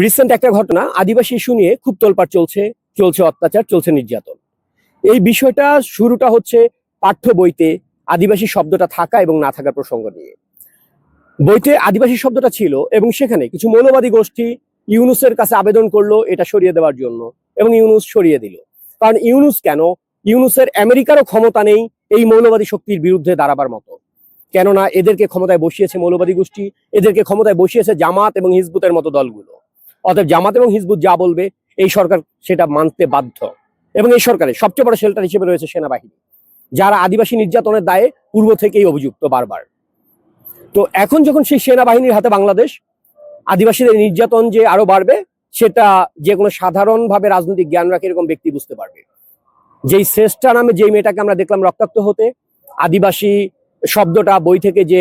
Recent একটা ঘটনা, আদিবাসী issue নিয়ে খুব তোলপাড় চলছে চলছে অত্যাচার, চলছে নির্যাতন। এই বিষয়টা শুরুটা হচ্ছে পাঠ্য বইতে আদিবাসী শব্দটা থাকা এবং না থাকার প্রসঙ্গ নিয়ে। বইতে আদিবাসী শব্দটা ছিল এবং সেখানে কিছু মৌলবাদী গোষ্ঠী ইউনুসের কাছে আবেদন করল এটা সরিয়ে দেওয়ার জন্য এবং ইউনুস সরিয়ে দিল। কারণ ইউনুস কেন? ইউনুসের আমেরিকারও ক্ষমতা নেই এই মৌলবাদী শক্তির বিরুদ্ধে দাঁড়াবার মতো। কেননা এদেরকে ক্ষমতায় বসিয়েছে মৌলবাদী গোষ্ঠী, এদেরকে ক্ষমতায় বসিয়েছে জামাত এবং হিজবুতের মতো দলগুলো। অতএব জামাত এবং হিজবুত যা বলবে, এই সরকার সেটা মানতে বাধ্য। এবং এই সরকারের সবচেয়ে বড় শেল্টার হিসেবে রয়েছে সেনাবাহিনী, যারা আদিবাসী নির্যাতনের দায়ে পূর্ব থেকেই অভিযুক্ত বারবার। তো এখন যখন সেই সেনাবাহিনীর হাতে বাংলাদেশ, আদিবাসীদের নির্যাতন যে আরও বাড়বে, সেটা যে কোনো সাধারণভাবে রাজনৈতিক জ্ঞান রাখে এরকম ব্যক্তি বুঝতে পারবে। যেই শ্রেষ্ঠা নামে যেই মেয়েটাকে আমরা দেখলাম রক্তাক্ত হতে, আদিবাসী শব্দটা বই থেকে যে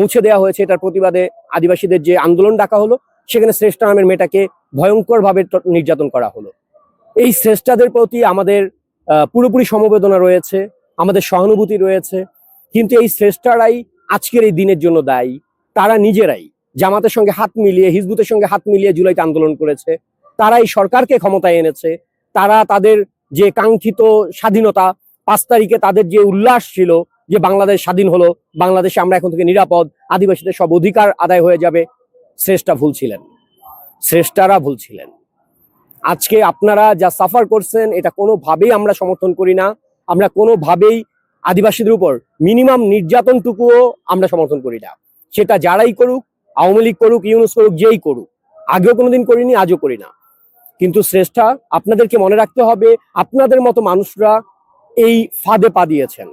মুছে দেওয়া হয়েছে, এটার প্রতিবাদে আদিবাসীদের যে আন্দোলন ডাকা হলো সেখানে শ্রেষ্ঠা নামের মেয়েটাকে ভয়ঙ্করভাবে নির্যাতন করা হলো। এই শ্রেষ্ঠাদের প্রতি আমাদের পুরোপুরি সমবেদনা রয়েছে, আমাদের সহানুভূতি রয়েছে, কিন্তু এই শ্রেষ্ঠারাই আজকের এই দিনের জন্য দায়ী। তারা নিজেরাই জামাতের সঙ্গে হাত মিলিয়ে, হিজবুতের সঙ্গে হাত মিলিয়ে জুলাইতে আন্দোলন করেছে। তারাই সরকারকে ক্ষমতায় এনেছে। তারা তাদের যে কাঙ্ক্ষিত স্বাধীনতা, পাঁচ তারিখে তাদের যে উল্লাস ছিল যে বাংলাদেশ স্বাধীন হলো, বাংলাদেশে আমরা এখন থেকে নিরাপদ, আদিবাসীদের সব অধিকার আদায় হয়ে যাবে শ্রেষ্ঠা ভুল ছিলেন। শ্রেষ্ঠারা ভুল ছিলেন। আজকে আপনারা যা সাফার করছেন, এটা কোনোভাবেই আমরা সমর্থন করি না। আমরা কোনোভাবেই আদিবাসীদের উপর মিনিমাম নির্যাতনটুকুও আমরা সমর্থন করি না। সেটা যারাই করুক, আওয়ামী লীগ করুক, ইউনুস করুক, যেই করুক, আগেও কোনোদিন করিনি, আজও করি না। কিন্তু শ্রেষ্ঠা, আপনাদেরকে মনে রাখতে হবে, আপনাদের মতো মানুষরা এই ফাঁদে পা দিয়েছেন।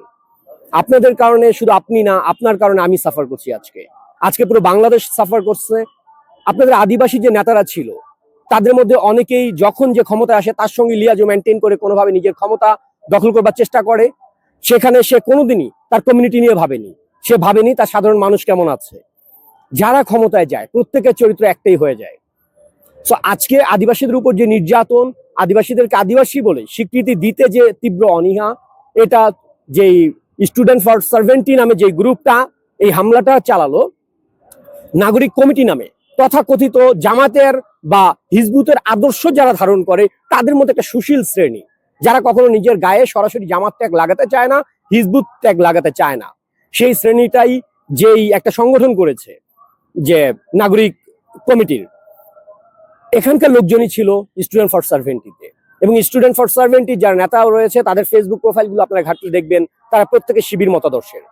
আপনাদের কারণে শুধু আপনি না, আপনার কারণে আমি সাফার করছি আজকে। আজকে পুরো বাংলাদেশ সাফার করছে আপনাদের আদিবাসী যে নেতারা ছিল, তাদের মধ্যে অনেকেই যখন যে ক্ষমতা আসে, তার সঙ্গে লিয়াজো মেনটেন করে কোনোভাবে নিজের ক্ষমতা দখল করবার চেষ্টা করে। সেখানে সে কোনোদিনই তার কমিউনিটি নিয়ে ভাবেনি। সে ভাবেনি তার সাধারণ মানুষ কেমন আছে। যারা ক্ষমতায় যায়, প্রত্যেকের চরিত্র একটাই হয়ে যায়। তো আজকে আদিবাসীদের উপর যে নির্যাতন, আদিবাসীদেরকে আদিবাসী বলে স্বীকৃতি দিতে যে তীব্র অনীহা, এটা যেই স্টুডেন্ট ফর সার্ভেন্টি নামে যে গ্রুপটা এই হামলাটা চালালো, নাগরিক কমিটি নামে। তথাকথিত জামাতের বা হিজবুতের আদর্শ যারা ধারণ করে, তাদের মধ্যে একটা সুশীল শ্রেণি। যারা কখনো নিজের গায়ে সরাসরি জামাত ত্যাগ লাগাতে চায় না, হিজবুত ত্যাগ লাগাতে চায় না। সেই শ্রেণীটাই যেই একটা সংগঠন করেছে, যে নাগরিক কমিটির। এখানকার লোকজনই ছিল স্টুডেন্ট ফর সার্ভেন্টিতে এবং স্টুডেন্ট ফর সার্ভেন্টি যারা নেতাও রয়েছে, তাদের ফেসবুক প্রোফাইলগুলো আপনারা ঘাটলে দেখবেন, তারা প্রত্যেকে শিবির মতাদর্শের।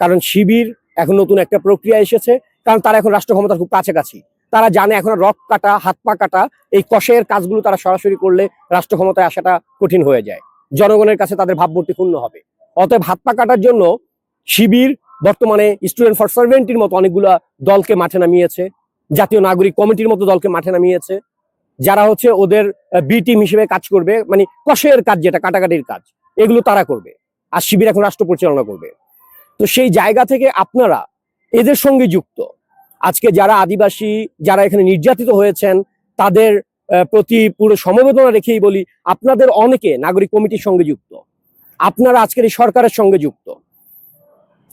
কারণ শিবির এখন নতুন একটা প্রক্রিয়া এসেছে কারণ তারা এখন রাষ্ট্র ক্ষমতার খুব কাছাকাছি। তারা জানে এখন রক কাটা, হাত পা কাটা, এই কষের কাজগুলো তারা সরাসরি করলে রাষ্ট্র ক্ষমতায় আসাটা কঠিন হয়ে যায়। জনগণের কাছে তাদের ভাবমূর্তি ক্ষুণ্ণ হবে। অতএব হাত পা কাটার জন্য শিবির, বর্তমানে স্টুডেন্ট ফর সার্ভেন্টির মতো অনেকগুলা দলকে মাঠে নামিয়েছে। জাতীয় নাগরিক কমিটির মতো দলকে মাঠে নামিয়েছে। যারা হচ্ছে ওদের বি টিম হিসেবে কাজ করবে মানে কষের কাজ যেটা, কাটাকাটির কাজ, এগুলো তারা করবে। আর শিবির এখন রাষ্ট্র পরিচালনা করবে। তো সেই জায়গা থেকে আপনারা এদের সঙ্গে যুক্ত। আজকে যারা আদিবাসী, যারা এখানে নির্যাতিত হয়েছেন, তাদের প্রতি পুরো সমবেদনা রেখেই বলি, আপনাদের অনেকে নাগরিক কমিটির সঙ্গে যুক্ত। আপনারা আজকের এই সরকারের সঙ্গে যুক্ত।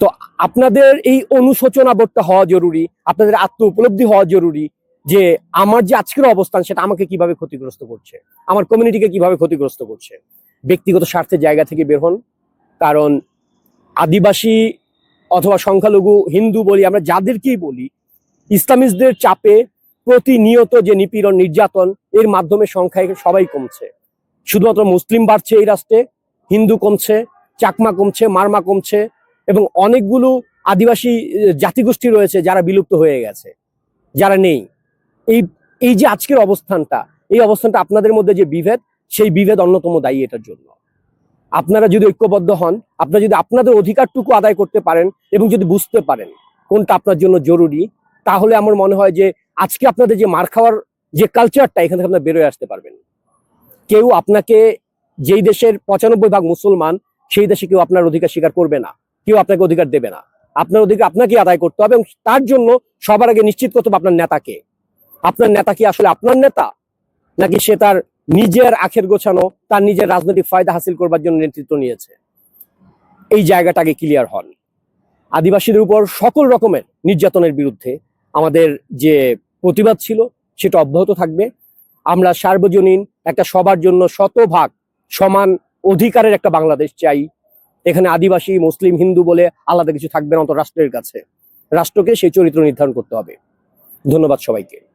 তো আপনাদের এই অনুশোচনা বোধটা হওয়া জরুরি, আপনাদের আত্ম উপলব্ধি হওয়া জরুরি, যে আমার যে আজকের অবস্থান, সেটা আমাকে কীভাবে ক্ষতিগ্রস্ত করছে, আমার কমিউনিটিকে কীভাবে ক্ষতিগ্রস্ত করছে। ব্যক্তিগত স্বার্থের জায়গা থেকে বের হন, কারণ আদিবাসী অথবা সংখ্যালঘু হিন্দু বলি আমরা যাদেরকেই বলি ইসলামিস্টদের চাপে প্রতিনিয়ত যে নিপীড়ন, নির্যাতন, এর মাধ্যমে সংখ্যায় সবাই কমছে। শুধুমাত্র মুসলিম বাড়ছে এই রাষ্ট্রে, হিন্দু কমছে, চাকমা কমছে, মারমা কমছে, এবং অনেকগুলো আদিবাসী জাতিগোষ্ঠী রয়েছে যারা বিলুপ্ত হয়ে গেছে, যারা নেই। এই এই যে আজকের অবস্থানটা, এই অবস্থানটা আপনাদের মধ্যে যে বিভেদ, সেই বিভেদ অন্যতম দায়ী এটার জন্য। আপনারা যদি ঐক্যবদ্ধ হন, আপনারা যদি আপনাদের অধিকারটুকু আদায় করতে পারেন এবং যদি বুঝতে পারেন কোনটা আপনার জন্য জরুরি তাহলে আমার মনে হয় যে আজকে আপনাদের যে মার খাওয়ার যে কালচারটা এখান থেকে আপনারা বেরোয় আসতে পারবেন। কেউ আপনাকে যেই দেশের পঁচানব্বই ভাগ মুসলমান, সেই দেশে কেউ আপনার অধিকার স্বীকার করবে না। কেউ আপনাকে অধিকার দেবে না। আপনার অধিকার আপনাকে আদায় করতে হবে এবং তার জন্য সবার আগে নিশ্চিত করতে হবে আপনার নেতাকে। আপনার নেতা কি আসলে আপনার নেতা? নাকি সে তার নিজের আখের গোছানো, তার নিজের রাজনৈতিক ফায়দা হাসিল করবার জন্য নেতৃত্ব নিয়েছে? এই জায়গাটা আগে ক্লিয়ার হন। আদিবাসীদের উপর সকল রকমের নির্যাতনের বিরুদ্ধে আমাদের যে প্রতিবাদ ছিল সেটা অব্যাহত থাকবে। আমরা সার্বজনীন একটা সবার জন্য শতভাগ সমান অধিকারের একটা বাংলাদেশ চাই। এখানে আদিবাসী, মুসলিম, হিন্দু বলে আলাদা কিছু থাকবে না অন্তত রাষ্ট্রের কাছে। রাষ্ট্রকে সেই চরিত্র নির্ধারণ করতে হবে। ধন্যবাদ সবাইকে।